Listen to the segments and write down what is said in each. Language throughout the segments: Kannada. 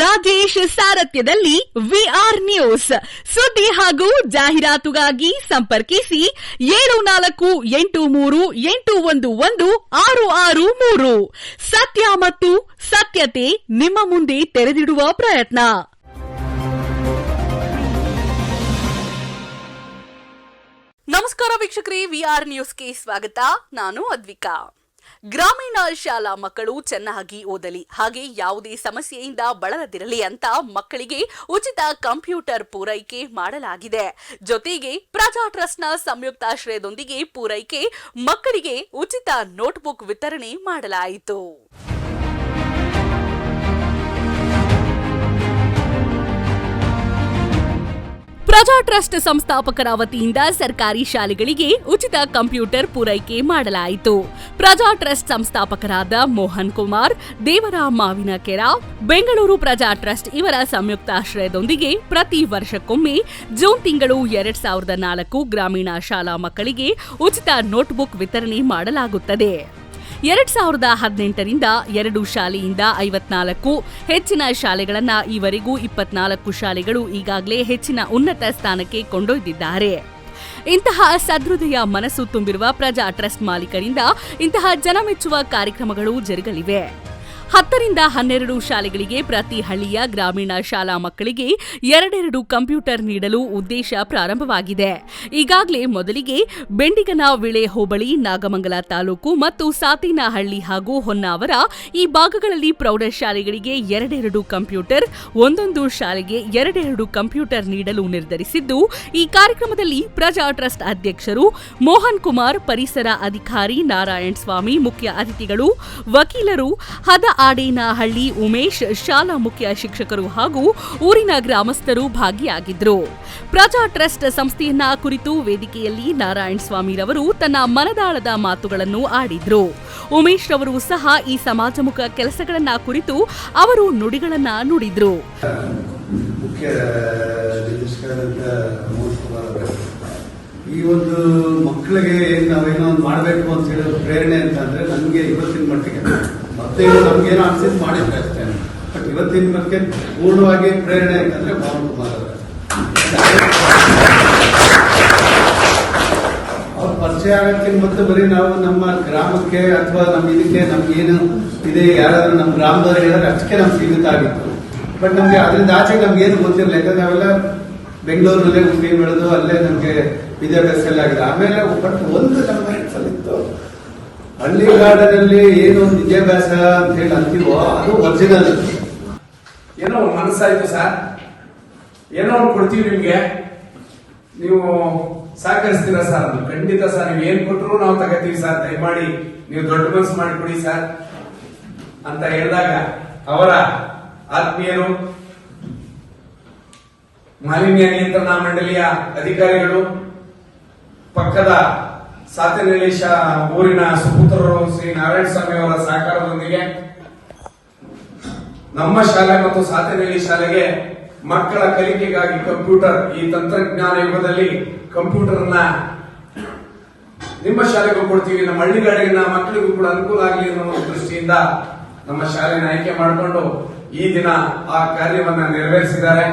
ರಾಜೇಶ್ ಸಾರಥ್ಯದಲ್ಲಿ ವಿಆರ್ ನ್ಯೂಸ್. ಸುದ್ದಿ ಹಾಗೂ ಜಾಹೀರಾತುಗಾಗಿ ಸಂಪರ್ಕಿಸಿ ಏಳು ನಾಲ್ಕು ಎಂಟು ಮೂರು ಎಂಟು ಒಂದು ಒಂದು ಆರು ಆರು ಮೂರು. ಸತ್ಯ ಮತ್ತು ಸತ್ಯತೆ ನಿಮ್ಮ ಮುಂದೆ ತೆರೆದಿಡುವ ಪ್ರಯತ್ನ. ನಮಸ್ಕಾರ ವೀಕ್ಷಕರೇ, ವಿಆರ್ ನ್ಯೂಸ್ಗೆ ಸ್ವಾಗತ. ನಾನು ಅದ್ವಿಕಾ. ಗ್ರಾಮೀಣ ಶಾಲಾ ಮಕ್ಕಳು ಚೆನ್ನಾಗಿ ಓದಲಿ, ಹಾಗೆ ಯಾವುದೇ ಸಮಸ್ಯೆಯಿಂದ ಬಳಲದಿರಲಿ ಅಂತ ಮಕ್ಕಳಿಗೆ ಉಚಿತ ಕಂಪ್ಯೂಟರ್ ಪೂರೈಕೆ ಮಾಡಲಾಗಿದೆ. ಜೊತೆಗೆ ಪ್ರಜಾ ಟ್ರಸ್ಟ್ನ ಸಂಯುಕ್ತಾಶ್ರಯದೊಂದಿಗೆ ಪೂರೈಕೆ ಮಕ್ಕಳಿಗೆ ಉಚಿತ ನೋಟ್ಬುಕ್ ವಿತರಣೆ ಮಾಡಲಾಯಿತು. ಪ್ರಜಾ ಟ್ರಸ್ಟ್ ಸಂಸ್ಥಾಪಕರ ವತಿಯಿಂದ ಸರ್ಕಾರಿ ಶಾಲೆಗಳಿಗೆ ಉಚಿತ ಕಂಪ್ಯೂಟರ್ ಪೂರೈಕೆ ಮಾಡಲಾಯಿತು. ಪ್ರಜಾ ಟ್ರಸ್ಟ್ ಸಂಸ್ಥಾಪಕರಾದ ಮೋಹನ್ ಕುಮಾರ್ ದೇವರ ಮಾವಿನ ಕೆರ ಬೆಂಗಳೂರು ಪ್ರಜಾ ಟ್ರಸ್ಟ್ ಇವರ ಸಂಯುಕ್ತಾಶ್ರಯದೊಂದಿಗೆ ಪ್ರತಿ ವರ್ಷಕ್ಕೊಮ್ಮೆ ಜೂನ್ ತಿಂಗಳು ಎರಡ್ ಸಾವಿರದ ನಾಲ್ಕು ಗ್ರಾಮೀಣ ಶಾಲಾ ಮಕ್ಕಳಿಗೆ ಉಚಿತ ನೋಟ್ಬುಕ್ ವಿತರಣೆ ಮಾಡಲಾಗುತ್ತದೆ. ಎರಡ್ ಸಾವಿರದ ಹದಿನೆಂಟರಿಂದ ಎರಡು ಶಾಲೆಯಿಂದ ಐವತ್ನಾಲ್ಕು. ಹೆಚ್ಚಿನ ಶಾಲೆಗಳನ್ನು ಈವರೆಗೂ ಇಪ್ಪತ್ನಾಲ್ಕು ಶಾಲೆಗಳು ಈಗಾಗಲೇ ಹೆಚ್ಚಿನ ಉನ್ನತ ಸ್ಥಾನಕ್ಕೆ ಕೊಂಡೊಯ್ದಿದ್ದಾರೆ. ಇಂತಹ ಸದೃದಯ ಮನಸ್ಸು ತುಂಬಿರುವ ಪ್ರಜಾ ಟ್ರಸ್ಟ್ ಮಾಲೀಕರಿಂದ ಇಂತಹ ಜನಮೆಚ್ಚುವ ಕಾರ್ಯಕ್ರಮಗಳು ಜರುಗಲಿವೆ. ಹತ್ತರಿಂದ ಹನ್ನೆರಡು ಶಾಲೆಗಳಿಗೆ ಪ್ರತಿ ಹಳ್ಳಿಯ ಗ್ರಾಮೀಣ ಶಾಲಾ ಮಕ್ಕಳಿಗೆ ಎರಡೆರಡು ಕಂಪ್ಯೂಟರ್ ನೀಡಲು ಉದ್ದೇಶ ಪ್ರಾರಂಭವಾಗಿದೆ. ಈಗಾಗಲೇ ಮೊದಲಿಗೆ ಬೆಂಡಿಗನ ವಿಳೆ ಹೋಬಳಿ, ನಾಗಮಂಗಲ ತಾಲೂಕು ಮತ್ತು ಸಾತಿನಹಳ್ಳಿ ಹಾಗೂ ಹೊನ್ನಾವರ ಈ ಭಾಗಗಳಲ್ಲಿ ಪ್ರೌಢಶಾಲೆಗಳಿಗೆ ಎರಡೆರಡು ಕಂಪ್ಯೂಟರ್, ಒಂದೊಂದು ಶಾಲೆಗೆ ಎರಡೆರಡು ಕಂಪ್ಯೂಟರ್ ನೀಡಲು ನಿರ್ಧರಿಸಿದ್ದು, ಈ ಕಾರ್ಯಕ್ರಮದಲ್ಲಿ ಪ್ರಜಾ ಟ್ರಸ್ಟ್ ಅಧ್ಯಕ್ಷರು ಮೋಹನ್ ಕುಮಾರ್ ಪರಿಸರ ಅಧಿಕಾರಿ ನಾರಾಯಣ್ ಸ್ವಾಮಿ ಮುಖ್ಯ ಅತಿಥಿಗಳು, ವಕೀಲರು, ಹದ ಆಡೇನಹಳ್ಳಿ ಉಮೇಶ್ ಶಾಲಾ ಮುಖ್ಯ ಶಿಕ್ಷಕರು ಹಾಗೂ ಊರಿನ ಗ್ರಾಮಸ್ಥರು ಭಾಗಿಯಾಗಿದ್ದರು ಪ್ರಜಾ ಟ್ರಸ್ಟ್ ಸಂಸ್ಥೆಯನ್ನ ಕುರಿತು ವೇದಿಕೆಯಲ್ಲಿ ನಾರಾಯಣ ಸ್ವಾಮಿರವರು ತನ್ನ ಮನದಾಳದ ಮಾತುಗಳನ್ನು ಆಡಿದ್ರು. ಉಮೇಶ್ ರವರು ಸಹ ಈ ಸಮಾಜಮುಖ ಕೆಲಸಗಳನ್ನ ಕುರಿತು ಅವರು ನುಡಿಗಳನ್ನ ನುಡಿದ್ರು. ಈ ಒಂದು ಮಕ್ಕಳಿಗೆ ನಾವೇನೋ ಮಾಡಬೇಕು ಅಂತ ಹೇಳೋ ಪ್ರೇರಣೆ ಅಂತ ಅಂದ್ರೆ ನನಗೆ ಇವತ್ತಿನ ಮಟ್ಟಿಗೆ. ಮತ್ತೆ ನಮ್ಗೇನೋ ಅನ್ಸಿದ್ ಮಾಡಿದ್ರೆ ಅಷ್ಟೇ ಬಟ್ ಇವತ್ತಿನ ಬಗ್ಗೆ ಪೂರ್ಣವಾಗಿ ಪ್ರೇರಣೆ ಅಂತಂದ್ರೆ ಪವನ್ ಕುಮಾರ್ ಅವರ. ಅವ್ರ ಪರಿಚಯ ಆಗಕ್ಕಿಂತ ಮತ್ತೆ ಬರೀ ನಾವು ನಮ್ಮ ಗ್ರಾಮಕ್ಕೆ ಅಥವಾ ನಮ್ಮ ಇದಕ್ಕೆ ನಮ್ಗೇನು ಇದೆ, ಯಾರಾದ್ರೂ ನಮ್ಮ ಗ್ರಾಮದವ್ರು ಹೇಳಿದ್ರೆ ಅಷ್ಟಕ್ಕೆ ನಮ್ಗೆ ಸೀಮಿತ ಆಗಿತ್ತು. ಬಟ್ ನಮ್ಗೆ ಅದರಿಂದ ಆಚೆ ನಮ್ಗೆ ಏನು ಗೊತ್ತಿರಲಿಲ್ಲ. ಯಾಕಂದ್ರೆ ನಾವೆಲ್ಲ ಬೆಂಗಳೂರಿನಲ್ಲೇ ಹುಟ್ಟಿ ಬೆಳೆದು ಅಲ್ಲೇ ನಮಗೆ ವಿದ್ಯಾಭ್ಯಾಸ ಎಲ್ಲ ಆಗಿದೆ. ಆಮೇಲೆ ಬಟ್ ಒಂದು ನಮ್ಮ ಮನಸ್ಸಲ್ಲಿತ್ತು ಹಳ್ಳಿ ಗಾರ್ಡನಲ್ಲಿ ಏನು ವಿದ್ಯಾಭ್ಯಾಸ ಅಂತ ಹೇಳಿ ಅಂತೀವೋ, ಅದು ಒರಿಜಿನಲ್. ಏನೋ ಒಂದು ಮನಸ್ಸಾಯ್ತು ಸರ್. ಏನೋ ಒಂದು ಕೊಡ್ತೀವಿ ನಿಮ್ಗೆ. ನೀವು ಸಹಕರಿಸ್ತೀರಾ ಸರ್? ಅದು ಖಂಡಿತ ಸರ್, ನೀವು ಏನ್ ಕೊಟ್ಟರು ನಾವು ತಗೋತೀವಿ ಸರ್. ದಯಮಾಡಿ ನೀವು ದೊಡ್ಡ ಮನಸ್ಸು ಮಾಡಿಕೊಡಿ ಸರ್. ಅಂತ ಹೇಳಿದಾಗ ಅವರ ಆತ್ಮೀಯರು, ಮಾಲಿನ್ಯ ನಿಯಂತ್ರಣ ಮಂಡಳಿಯ ಅಧಿಕಾರಿಗಳು, ಪಕ್ಕದ ಸಾತನಹಳ್ಳಿ ಶಾ ಊರಿನ ಸುಪುತ್ರರು ಶ್ರೀ ನಾರಾಯಣ ಸ್ವಾಮಿ ಅವರ ಸಹಕಾರದೊಂದಿಗೆ ನಮ್ಮ ಶಾಲೆ ಮತ್ತು ಸಾತನಹಳ್ಳಿ ಶಾಲೆಗೆ ಮಕ್ಕಳ ಕಲಿಕೆಗಾಗಿ ಕಂಪ್ಯೂಟರ್, ಈ ತಂತ್ರಜ್ಞಾನ ಯುಗದಲ್ಲಿ ಕಂಪ್ಯೂಟರ್ನ ನಿಮ್ಮ ಶಾಲೆಗೂ ಕೊಡ್ತೀವಿ. ನಮ್ಮ ಹಳ್ಳಿಗಾಡಿನ ಮಕ್ಕಳಿಗೂ ಕೂಡ ಅನುಕೂಲ ಆಗಲಿ ಅನ್ನೋ ದೃಷ್ಟಿಯಿಂದ ನಮ್ಮ ಶಾಲೆಯನ್ನು ಆಯ್ಕೆ ಮಾಡಿಕೊಂಡು ಈ ದಿನ ಆ ಕಾರ್ಯವನ್ನು ನೆರವೇರಿಸಿದ್ದಾರೆ.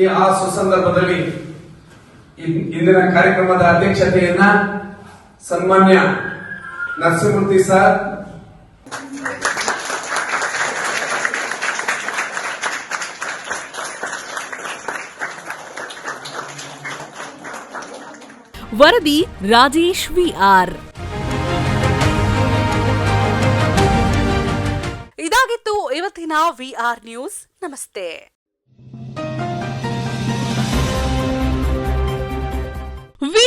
ಈ ಆ ಸುಸಂದರ್ಭದಲ್ಲಿ ಇಂದಿನ ಕಾರ್ಯಕ್ರಮದ ಅಧ್ಯಕ್ಷತೆಯನ್ನ ಸನ್ಮಾನ್ಯ ನರಸಿಂಹಮೂರ್ತಿ ಸರ್. ವರದಿ ರಾಜೇಶ್ ವಿ ಆರ್. ಇದಾಗಿತ್ತು ಇವತ್ತಿನ ವಿ ಆರ್ ನ್ಯೂಸ್. ನಮಸ್ತೆ.